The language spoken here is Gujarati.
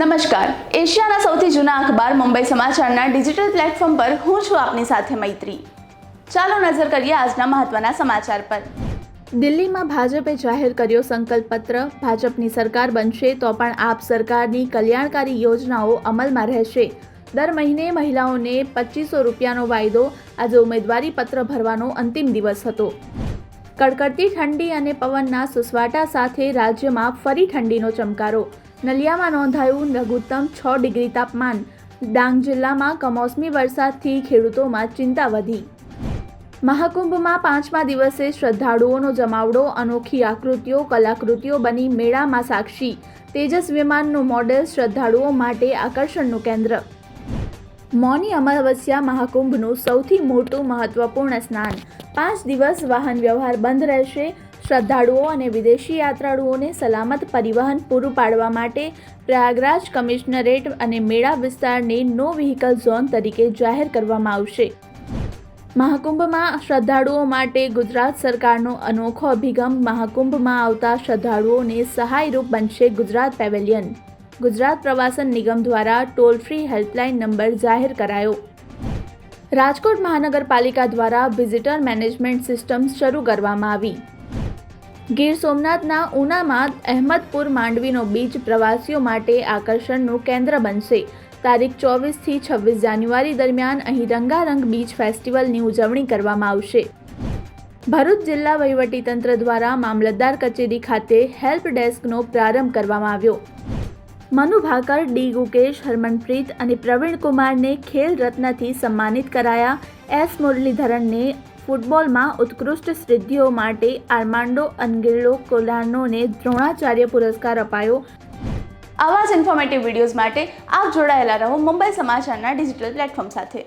નમસ્કાર. એશિયાના સૌથી જૂના અખબાર મુંબઈ સમાચારના ડિજિટલ પ્લેટફોર્મ પર હું છું આપની સાથે મૈત્રી. ચાલો નજર કરીએ આજના મહત્વના સમાચાર પર. દિલ્હીમાં ભાજપે જાહેર કર્યો સંકલ્પ પત્ર ભાજપની સરકાર બનશે તો પણ આપ સરકારની કલ્યાણકારી યોજનાઓ અમલમાં રહેશે. દર મહિને મહિલાઓને પચીસો રૂપિયાનો વાયદો, આજે ઉમેદવારી પત્ર ભરવાનો અંતિમ દિવસ હતો. કડકડતી ઠંડી અને પવનના સુસવાટા સાથે રાજ્યમાં ફરી ઠંડીનો ચમકારો. નલિયામાં નોંધાયું લઘુત્તમ છ ડિગ્રી તાપમાન. ડાંગ જિલ્લામાં કમોસમી વરસાદથી ખેડૂતોમાં ચિંતા વધી. મહાકુંભમાં પાંચમા દિવસે શ્રદ્ધાળુઓનો જમાવડો, અનોખી આકૃતિઓ, કલાકૃતિઓ બની મેળામાં સાક્ષી. તેજસ વિમાનનું મોડેલ શ્રદ્ધાળુઓ માટે આકર્ષણનું કેન્દ્ર. મૌની અમાવસ્યા મહાકુંભનું સૌથી મોટું મહત્વપૂર્ણ સ્નાન. પાંચ દિવસ વાહન વ્યવહાર બંધ રહેશે. શ્રદ્ધાળુઓ અને વિદેશી યાત્રાળુઓને સલામત પરિવહન પૂરું પાડવા માટે પ્રયાગરાજ કમિશનરેટ અને મેળા વિસ્તારને નો વ્હીકલ ઝોન તરીકે જાહેર કરવામાં આવશે. મહાકુંભમાં શ્રદ્ધાળુઓ માટે ગુજરાત સરકારનો અનોખો અભિગમ મહાકુંભમાં આવતા શ્રદ્ધાળુઓને સહાયરૂપ બનશે ગુજરાત પેવેલિયન. ગુજરાત પ્રવાસન નિગમ દ્વારા ટોલ ફ્રી હેલ્પલાઇન નંબર જાહેર કરાયો. રાજકોટ મહાનગરપાલિકા દ્વારા વિઝિટર મેનેજમેન્ટ સિસ્ટમ શરૂ કરવામાં આવી. ગીર સોમનાથના ઉનામાં અહેમદપુર માંડવીનો બીચ પ્રવાસીઓ માટે આકર્ષણનું કેન્દ્ર બનશે. તારીખ ચોવીસથી છવ્વીસ જાન્યુઆરી દરમિયાન અહીં રંગારંગ બીચ ફેસ્ટિવલની ઉજવણી કરવામાં આવશે. ભરૂચ જિલ્લા વહીવટીતંત્ર દ્વારા મામલતદાર કચેરી ખાતે હેલ્પ ડેસ્કનો પ્રારંભ કરવામાં આવ્યો. મનુ ભાકર, ડી. ગુકેશ, હરમનપ્રીત અને પ્રવીણ કુમારને ખેલ રત્નથી સન્માનિત કરાયા એસ. મુરલીધરનને ફૂટબોલમાં ઉત્કૃષ્ટ સિદ્ધિઓ માટે આર્માન્ડો અનગિલ્ડો કોલાનોને દ્રોણાચાર્ય પુરસ્કાર અપાયો. આવા જ ઇન્ફોર્મેટિવ વિડીયોઝ માટે આપ જોડાયેલા રહો મુંબઈ સમાચારના ડિજિટલ પ્લેટફોર્મ સાથે.